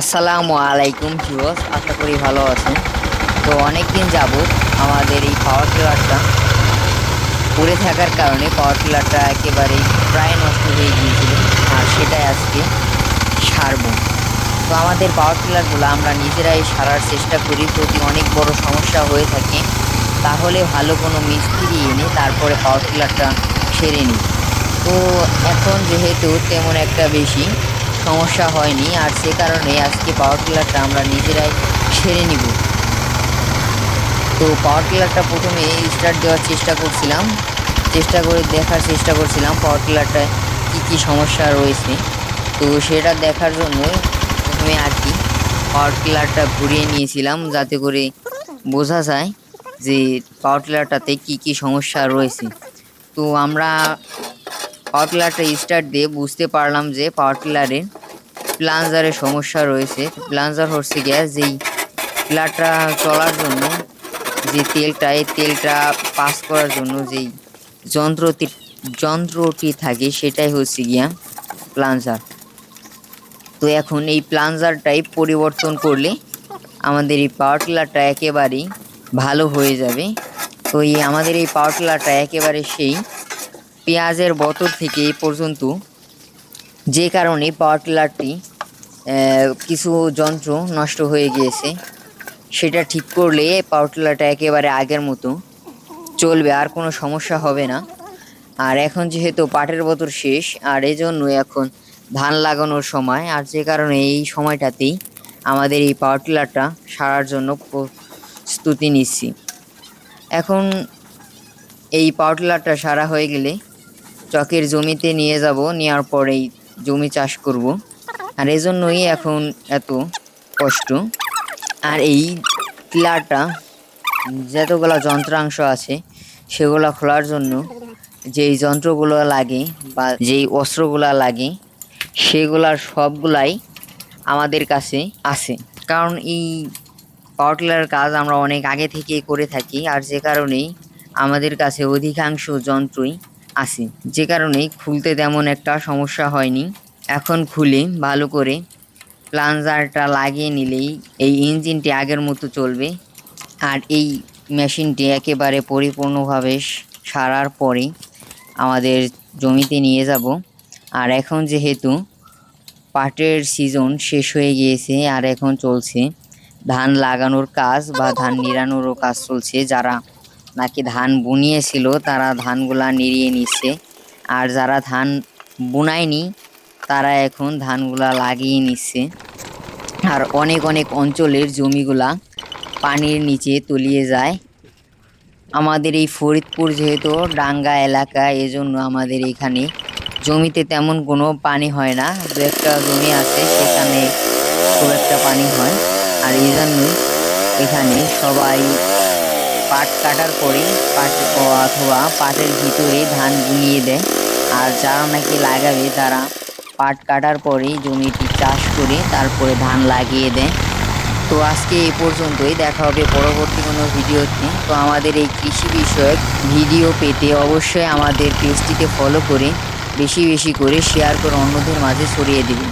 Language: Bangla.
আসসালামু আলাইকুম ভিউয়ার্স, আশা করি ভালো আছেন। তো অনেক দিন যাবত আমাদের এই পাওয়ার টিলারটা পড়ে থাকার কারণে পাওয়ার টিলারটা একেবারে প্রায় নষ্ট হয়ে গিয়েছিল, আর সেটাই আজকে সারবো। তো আমাদের পাওয়ার টিলারগুলো আমরা নিজেরাই সারার চেষ্টা করি, যদি অনেক বড় সমস্যা হয়ে থাকে, তাহলে ভালো কোনো মিস্ত্রি এনে তারপরে পাওয়ার টিলারটা সেরে নিই। তো এখন যেহেতু তেমন একটা বেশি সমস্যা হয়নি আর সে কারণে আজকে পাওয়ার টিলারটা আমরা নিজেরাই সেরে নিব। তো পাওয়ার টিলারটা প্রথমে স্টার্ট দেওয়ার চেষ্টা করছিলাম। চেষ্টা করে দেখার চেষ্টা করছিলাম পাওয়ার টিলারটায় কী কী সমস্যা রয়েছে। তো সেটা দেখার জন্য প্রথমে আর কি পাওয়ার টিলারটা ঘুরিয়ে নিয়েছিলাম যাতে করে বোঝা যায় যে পাওয়ার টিলারটাতে কী কী সমস্যা রয়েছে। তো আমরা পাওয়ার টিলারটা স্টার্ট দিয়ে বুঝতে পারলাম যে পাওয়ার টিলারে প্লাঞ্জারের সমস্যা রয়েছে। প্লাঞ্জার হচ্ছে গ্যাস যেই টিলারটা চলার জন্য, যে তেলটা, এই তেলটা পাস করার জন্য যেই যন্ত্রটি যন্ত্রটি থাকে সেটাই হচ্ছে গিয়া প্লাঞ্জার তো এখন এই প্লাঞ্জারটাই পরিবর্তন করলে আমাদের এই পাওয়ার টিলারটা একেবারেই ভালো হয়ে যাবে। তো এই আমাদের এই পাওয়ার টিলারটা একেবারে সেই পেঁয়াজের বতর থেকে এই পর্যন্ত যে কারণে পাওয়ার টিলারটি কিছু যন্ত্র নষ্ট হয়ে গিয়েছে, সেটা ঠিক করলে পাওয়ার টিলারটা একেবারে আগের মতো চলবে, আর কোনো সমস্যা হবে না। আর এখন যেহেতু পাটের বতর শেষ, আর এই জন্য এখন ধান লাগানোর সময়, আর যে কারণে এই সময়টাতেই আমাদের এই পাওয়ার টিলারটা সারার জন্য প্রস্তুতি নিচ্ছি। এখন এই পাওয়ার টিলারটা সারা হয়ে গেলে চকের জমিতে নিয়ে যাব, নেওয়ার পরেই জমি চাষ করব। আর এজন্যই এখন এত কষ্ট। আর এই টিলারটা যতগুলো যন্ত্রাংশ আছে, সেগুলো খোলার জন্য যেই যন্ত্রগুলো লাগে বা যেই অস্ত্রগুলো লাগে, সেগুলার সবগুলাই আমাদের কাছে আছে। কারণ এই পাওয়ার টিলার কাজ আমরা অনেক আগে থেকেই করে থাকি, আর যে কারণেই আমাদের কাছে অধিকাংশ যন্ত্রই আছে যে কারণেই খুলতে তেমন একটা সমস্যা হয়নি। এখন খুলে ভালো করে প্লাঞ্জারটা লাগিয়ে নিলেই এই ইঞ্জিনটি আগের মতো চলবে আর এই মেশিনটি একেবারে পরিপূর্ণভাবে সারার পরে আমাদের জমিতে নিয়ে যাব। আর এখন যেহেতু পাটের সিজন শেষ হয়ে গিয়েছে আর এখন চলছে ধান লাগানোর কাজ বা ধান নিড়ানোরও কাজ চলছে যারা নাকি ধান বুনিয়েছিল, তারা ধানগুলা নিড়িয়ে নিচ্ছে। আর যারা ধান বুনায়নি, তারা এখন ধানগুলা লাগিয়ে নিচ্ছে। আর অনেক অনেক অঞ্চলের জমিগুলা পানির নিচে তলিয়ে যায়। আমাদের এই ফরিদপুর যেহেতু ডাঙ্গা এলাকা, এজন্য আমাদের এখানে জমিতে তেমন কোনো পানি হয় না। দু একটা জমি আছে, সেখানে খুব একটা পানি হয়। আর এই জন্যই এখানে সবাই পাট কাটার পরে পাট অথবা পাটের ভিতরে ধান বুনিয়ে দেয়। আর যারা নাকি লাগাবে তারা পাট কাটার পরেই জমিটি চাষ করে তারপরে ধান লাগিয়ে দেয়। তো আজকে এই পর্যন্তই, দেখা হবে পরবর্তী কোনো ভিডিওতে। তো আমাদের এই কৃষি বিষয়ক ভিডিও পেতে অবশ্যই আমাদের পেজটিকে ফলো করে বেশি বেশি করে শেয়ার করে অন্যদের মাঝে ছড়িয়ে দেবেন।